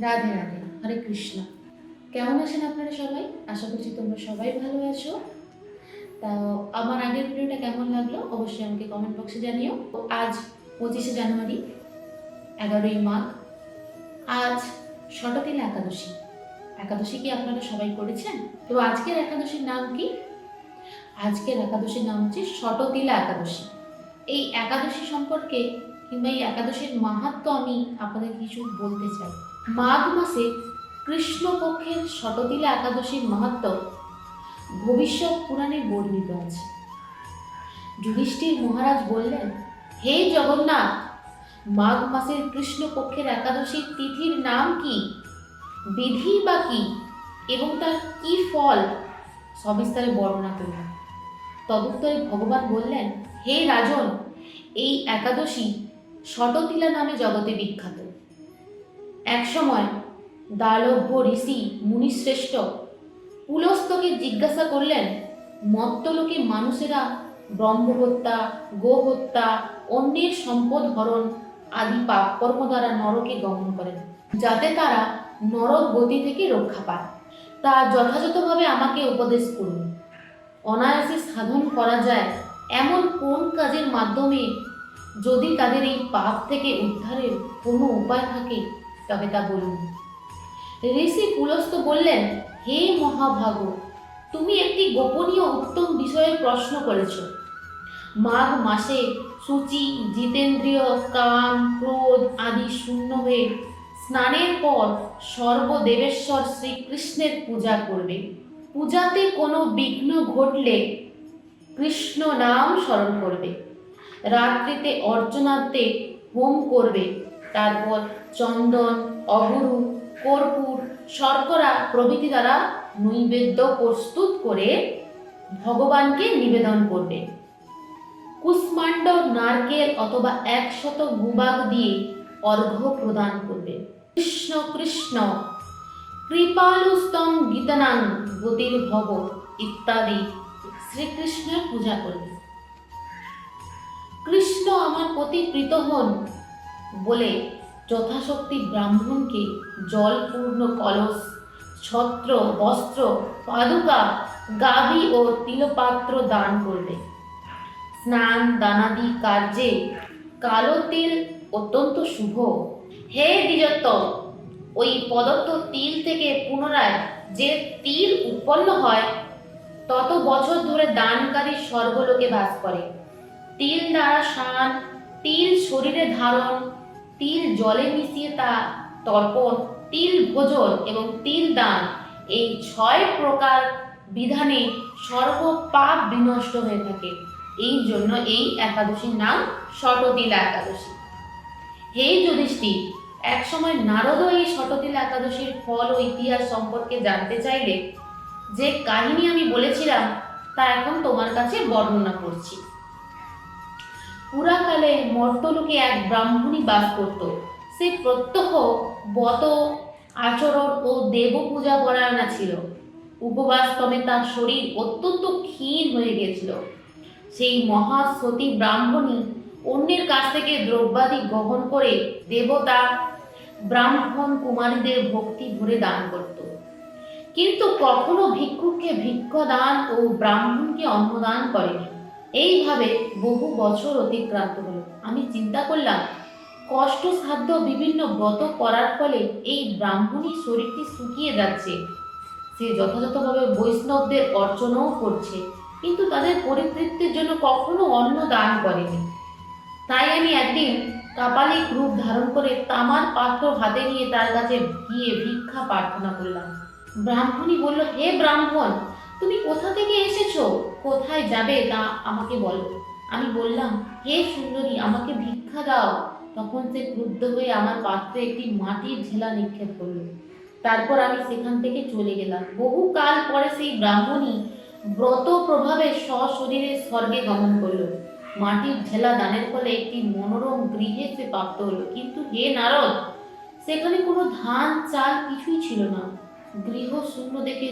রাধে রাধে, হরে কৃষ্ণ। কেমন আছেন আপনারা সবাই? আশা করছি তোমরা সবাই ভালো আছো। তা, আমার আগের ভিডিওটা কেমন লাগল অবশ্যই আমাকে কমেন্ট বক্সে জানিও। আজ পঁচিশে জানুয়ারি, এগারোই মাঘ। আজ ষটতিলা একাদশী। একাদশী কি আপনারা সবাই করেছেন? তো, আজকের একাদশীর নাম কি? আজকের একাদশীর নাম হচ্ছে ষটতিলা একাদশী। এই একাদশী সম্পর্কে কিংবা এই একাদশীর মাহাত্ম আমি আপনাদের কিছু বলতে চাই। মাঘ মাসে কৃষ্ণপক্ষের শততিলা একাদশীর মাহাত্ম ভবিষ্যৎ পুরাণে বর্ণিত আছে। যুধিষ্ঠির মহারাজ বললেন, হে জগন্নাথ, মাঘ মাসের কৃষ্ণপক্ষের একাদশীর তিথির নাম কি? বিধি বা কি? এবং তার কি ফল? সবিস্তারে বর্ণনা করলেন। তদুত্তরে ভগবান বললেন, হে রাজন, এই একাদশী শটতিলা নামে জগতে বিখ্যাত। একসময় দালভ্য ঋষি মুনিশ্রেষ্ঠ পুলস্তকে জিজ্ঞাসা করলেন, মত্তলোকে মানুষেরা ব্রহ্মহত্যা, গোহত্যা, অন্যের সম্পদ হরণ আদি পাপ কর্ম দ্বারা নরকে গমন করেন, যাতে তারা নরক গতি থেকে রক্ষা পায়। তা যথাযথভাবে আমাকে উপদেশ করুন। অনায়াসে সাধন করা যায় এমন কোন কাজের মাধ্যমে যদি তাদের এই পাপ থেকে উদ্ধারের কোনো উপায় থাকে? তবে তা বলুন। ঋষি পুলস্ত বললেন, হে মহাভাগ, তুমি একটি গোপনীয় উত্তম বিষয়ে প্রশ্ন করেছ। মাঘ মাসে সূচি, জিতেন্দ্রীয়, কাম, ক্রোধ আদি শূন্য হয়ে স্নানের পর সর্বদেবেশ্বর শ্রীকৃষ্ণের পূজা করবে। পূজাতে কোনো বিঘ্ন ঘটলে কৃষ্ণ নাম স্মরণ করবে। রাত্রিতে অর্চনাতে হোম করবে। তারপর চন্দন, অগুরু, কর্পূর, শর্করা প্রভৃতি দ্বারা নৈবেদ্য প্রস্তুত করে ভগবানকে নিবেদন করবে। কুষ্মাণ্ড নারকেল অথবা একশত গুবাগ দিয়ে অর্ঘ্য প্রদান করবে। কৃষ্ণ কৃষ্ণ কৃপালুস্তম গীতানাং গতির ভব ইত্যাদি শ্রীকৃষ্ণের পূজা করবে। কৃষ্ণ আমার প্রতি প্রীত হন বলে যথাশক্তি ব্রাহ্মণকে জলপূর্ণ কলস, ছত্র, বস্ত্র, পাদুকা গাভী ও তিলপাত্র দান করবে স্নান, দানাদি কার্যে কালো তিল অত্যন্ত শুভ। হে দ্বিজোত্তম, ওই প্রদত্ত তিল থেকে পুনরায় যে তিল উৎপন্ন হয়, তত বছর ধরে দানকারী স্বর্গলোকে বাস করে। তিল দ্বারা স্নান তিল শরীরে ধারণ, তিল জলে মিশিয়ে তা তর্পণ, তিল ভোজন এবং তিল দান, এই ছয় প্রকার বিধানে সর্ব পাপ বিনষ্ট হয়ে থাকে। এই জন্য এই একাদশীর নাম শটতিলা একাদশী। হে যুধিষ্ঠির, একসময় নারদ এই শটতিলা একাদশীর ফল ও ইতিহাস সম্পর্কে জানতে চাইলে যে কাহিনী আমি বলেছিলাম, তা এখন তোমার কাছে বর্ণনা করছি। পুরাকালে মর্তলোকে এক ব্রাহ্মণী বাস করত। সে প্রত্যহ বত আচরণ ও দেব পূজা পরায়ণা ছিল। উপবাস ক্রমে তার শরীর অত্যন্ত ক্ষীণ হয়ে গেছিল। সেই মহা সতী ব্রাহ্মণী অন্যের কাছ থেকে দ্রব্যাদি গ্রহণ করে দেবতা ব্রাহ্মণ কুমারীদের ভক্তি ভরে দান করত। কিন্তু কখনো ভিক্ষুককে ভিক্ষ দান ও ব্রাহ্মণকে অন্নদান করেনি। এইভাবে বহু বছর অতিক্রান্ত হলো। আমি চিন্তা করলাম কষ্টসাধ্য বিভিন্ন ব্রত করার ফলে এই ব্রাহ্মণী শরীরটি শুকিয়ে যাচ্ছে। সে যথাযথভাবে বৈষ্ণবদের অর্চনাও করছে, কিন্তু তাদের পরিতৃপ্তির জন্য কখনো অন্ন দান করেনি। তাই আমি একদিন কাপালিক রূপ ধারণ করে তামার পাত্র হাতে নিয়ে তার কাছে গিয়ে ভিক্ষা প্রার্থনা করলাম। ব্রাহ্মণী বলল, হে ব্রাহ্মণ তুমি কোথা থেকে এসেছ? কোথায় যাবে তা আমাকে বলো। আমি বললাম, হে সুন্দরী, আমাকে ভিক্ষা দাও। তখন সে ক্রুদ্ধ হয়ে আমার পাত্রে একটি মাটির ঝেলা নিক্ষেপ করল। তারপর আমি সেখান থেকে চলে গেলাম। বহু কাল পরে সেই ব্রাহ্মণী ব্রত প্রভাবে সশরীরে স্বর্গে গমন করল। মাটির ঝেলা দানের ফলে একটি মনোরম গৃহে সে প্রাপ্ত হলো। কিন্তু হে নারদ, সেখানে কোনো ধান, চাল কিছুই ছিল না। গৃহ শূন্য দেখে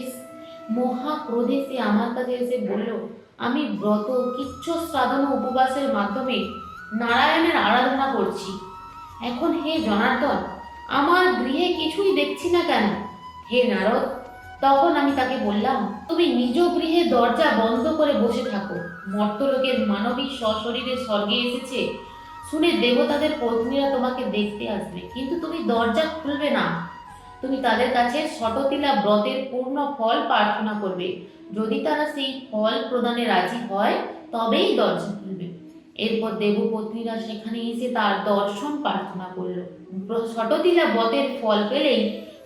মহা ক্রোধে সে আমার কাছে এসে বলল, আমি ব্রত কিচ্ছ সাধন উপবাসের মাধ্যমে নারায়ণের আরাধনা করছি। এখন হে জনার্দন, আমার গৃহে কিছুই দেখছি না কেন? হে নারদ, তখন আমি তাকে বললাম, তুমি নিজ গৃহে দরজা বন্ধ করে বসে থাকো। মর্তলোকের মানবী সশরীরে স্বর্গে এসেছে। শুনে দেবতাদের পত্নীরা তোমাকে দেখতে আসবে, কিন্তু তুমি দরজা খুলবে না। তুমি তাদের কাছে শততিলা ব্রতের পূর্ণ ফল প্রার্থনা করবে। যদি তারা সেই ফল প্রদানে রাজি হয়, তবেই দরজা খুলবে এরপর দেবপত্নীরা সেখানে এসে তার দর্শন প্রার্থনা করল। শততিলা ব্রতের ফল পেলেই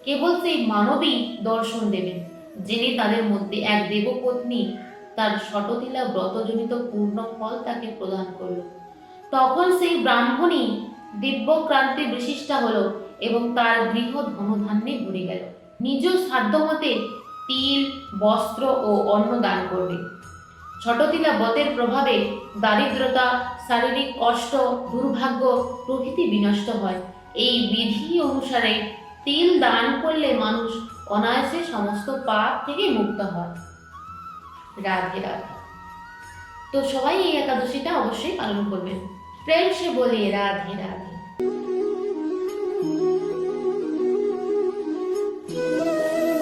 কেবল সেই মানবী দর্শন দেবেন। যিনি তাদের মধ্যে এক দেবপত্নী তার শততিলা ব্রতজনিত পূর্ণ ফল তাকে প্রদান করল। তখন সেই ব্রাহ্মণী দিব্যক্রান্তি বিশিষ্টা হলো। এবং তার গৃহ ধনধান্যে ভরে গেল। নিজ সাধ্যমতে তিল, বস্ত্র ও অন্ন দান করবে। ছটতিলা বতের প্রভাবে দারিদ্রতা, শারীরিক কষ্ট, দুর্ভাগ্য প্রভৃতি বিনষ্ট হয়। এই বিধি অনুসারে তিল দান করলে মানুষ অনায়াসে সমস্ত পাপ থেকে মুক্ত হয়। রাধে রাধে। তো সবাই এই একাদশীটা অবশ্যই পালন করবেন। প্রেম সে বলে, রাধে রাধে।